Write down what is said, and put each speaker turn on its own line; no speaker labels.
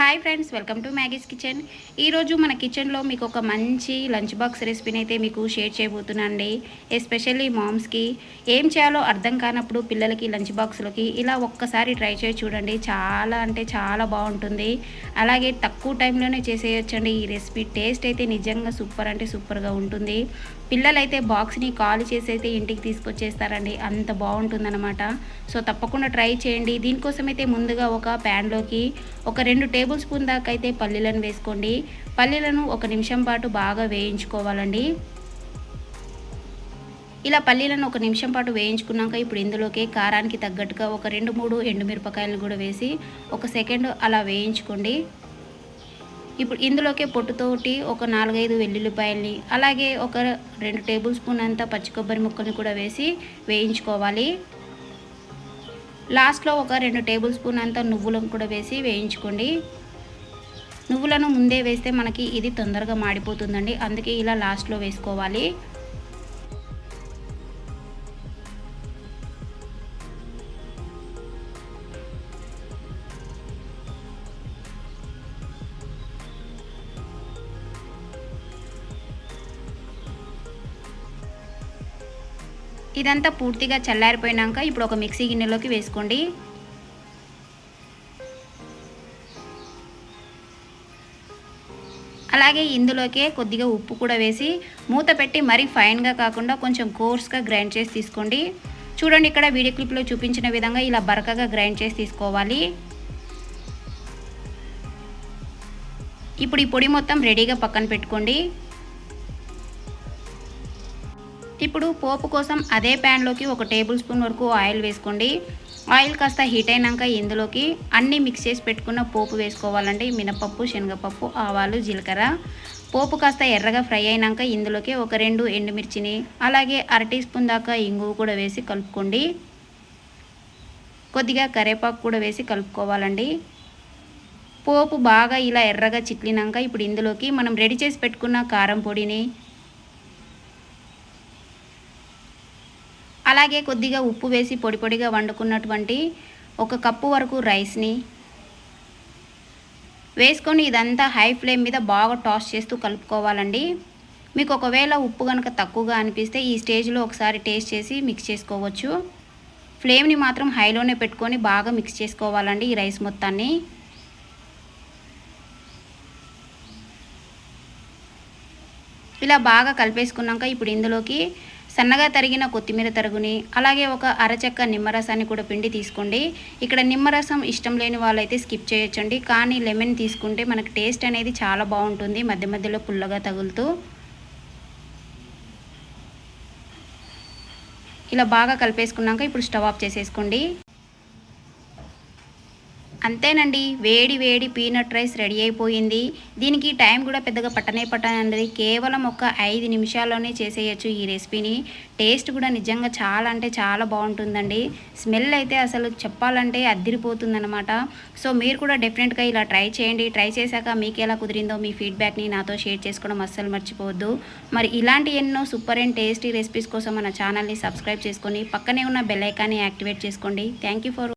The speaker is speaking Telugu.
hi friends welcome to Maggie's kitchen ఈరోజు మన కిచెన్లో మీకు ఒక మంచి లంచ్ బాక్స్ రెసిపీని అయితే మీకు షేర్ చేయబోతున్నానండి ఎస్పెషల్లీ మామ్స్కి ఏం చేయాలో అర్థం కానప్పుడు పిల్లలకి లంచ్ బాక్స్లోకి ఇలా ఒక్కసారి ట్రై చేసి చూడండి చాలా అంటే చాలా బాగుంటుంది అలాగే తక్కువ టైంలోనే చేసేయచ్చండి ఈ రెసిపీ టేస్ట్ అయితే నిజంగా సూపర్ అంటే సూపర్గా ఉంటుంది పిల్లలైతే బాక్స్ని కాల్ చేసి అయితే ఇంటికి తీసుకొచ్చేస్తారండి అంత బాగుంటుందన్నమాట సో తప్పకుండా ట్రై చేయండి దీనికోసమైతే ముందుగా ఒక ప్యాన్లోకి ఒక రెండు టేబుల్ టేబుల్ స్పూన్ దాకా అయితే పల్లీలను వేసుకోండి పల్లీలను ఒక నిమిషం పాటు బాగా వేయించుకోవాలండి ఇలా పల్లీలను ఒక నిమిషం పాటు వేయించుకున్నాక ఇప్పుడు ఇందులోకి కారానికి తగ్గట్టుగా ఒక రెండు మూడు ఎండుమిరపకాయలు కూడా వేసి ఒక సెకండ్ అలా వేయించుకోండి ఇప్పుడు ఇందులోకి పొట్టుతోటి ఒక నాలుగైదు వెల్లుల్లిపాయల్ని అలాగే ఒక రెండు టేబుల్ స్పూన్ అంతా పచ్చి కొబ్బరి ముక్కల్ని కూడా వేసి వేయించుకోవాలి లాస్ట్లో ఒక రెండు టేబుల్ స్పూన్ అంత నువ్వులను కూడా వేసి వేయించుకోండి నువ్వులను ముందే వేస్తే మనకి ఇది తొందరగా మాడిపోతుందండి అందుకే ఇలా లాస్ట్లో వేసుకోవాలి ఇదంతా పూర్తిగా చల్లారిపోయినాక ఇప్పుడు ఒక మిక్సీ గిన్నెలోకి వేసుకోండి అలాగే ఇందులోకే కొద్దిగా ఉప్పు కూడా వేసి మూత పెట్టి మరీ ఫైన్గా కాకుండా కొంచెం కోర్స్గా గ్రైండ్ చేసి తీసుకోండి చూడండి ఇక్కడ వీడియో క్లిప్లో చూపించిన విధంగా ఇలా బరకగా గ్రైండ్ చేసి తీసుకోవాలి ఇప్పుడు ఈ పొడి మొత్తం రెడీగా పక్కన పెట్టుకోండి ఇప్పుడు పోపు కోసం అదే ప్యాన్లోకి ఒక టేబుల్ స్పూన్ వరకు ఆయిల్ వేసుకోండి ఆయిల్ కాస్త హీట్ అయినాక ఇందులోకి అన్నీ మిక్స్ చేసి పెట్టుకున్న పోపు వేసుకోవాలండి మినపప్పు శనగపప్పు ఆవాలు జీలకర్ర పోపు కాస్త ఎర్రగా ఫ్రై అయినాక ఇందులోకి ఒక రెండు ఎండుమిర్చిని అలాగే అర టీ స్పూన్ దాకా ఇంగువ కూడా వేసి కలుపుకోండి కొద్దిగా కరేపాకు కూడా వేసి కలుపుకోవాలండి పోపు బాగా ఇలా ఎర్రగా చిట్లినాక ఇప్పుడు ఇందులోకి మనం రెడీ చేసి పెట్టుకున్న కారం పొడిని అలాగే కొద్దిగా ఉప్పు వేసి పొడి పొడిగా వండుకున్నటువంటి ఒక కప్పు వరకు రైస్ని వేసుకొని ఇదంతా హై ఫ్లేమ్ మీద బాగా టాస్ చేస్తూ కలుపుకోవాలండి మీకు ఒకవేళ ఉప్పు కనుక తక్కువగా అనిపిస్తే ఈ స్టేజ్లో ఒకసారి టేస్ట్ చేసి మిక్స్ చేసుకోవచ్చు ఫ్లేమ్ని మాత్రం హైలోనే పెట్టుకొని బాగా మిక్స్ చేసుకోవాలండి ఈ రైస్ మొత్తాన్ని ఇలా బాగా కలిపేసుకున్నాక ఇప్పుడు ఇందులోకి సన్నగా తరిగిన కొత్తిమీర తరుగుని అలాగే ఒక అరచెక్క నిమ్మరసాన్ని కూడా పిండి తీసుకోండి ఇక్కడ నిమ్మరసం ఇష్టం లేని వాళ్ళైతే స్కిప్ చేయొచ్చండి కానీ లెమన్ తీసుకుంటే మనకు టేస్ట్ అనేది చాలా బాగుంటుంది మధ్య మధ్యలో పుల్లగా తగులుతూ ఇలా బాగా కలిపేసుకున్నాక ఇప్పుడు స్టవ్ ఆఫ్ చేసేసుకోండి అంతేనండి వేడి వేడి పీనట్ రైస్ రెడీ అయిపోయింది దీనికి టైం కూడా పెద్దగా పట్టనే పట్టనండి కేవలం ఒక ఐదు నిమిషాల్లోనే చేసేయచ్చు ఈ రెసిపీని టేస్ట్ కూడా నిజంగా చాలా అంటే చాలా బాగుంటుందండి స్మెల్ అయితే అసలు చెప్పాలంటే అద్దరిపోతుందనమాట సో మీరు కూడా డెఫినెట్గా ఇలా ట్రై చేయండి ట్రై చేశాక మీకు ఎలా కుదిరిందో మీ ఫీడ్బ్యాక్ని నాతో షేర్ చేసుకోవడం అస్సలు మర్చిపోవద్దు మరి ఇలాంటి ఎన్నో సూపర్ అండ్ టేస్టీ రెసిపీస్ కోసం మన ఛానల్ని సబ్స్క్రైబ్ చేసుకొని పక్కనే ఉన్న బెల్ ఐకాన్ని యాక్టివేట్ చేసుకోండి థ్యాంక్ ఫర్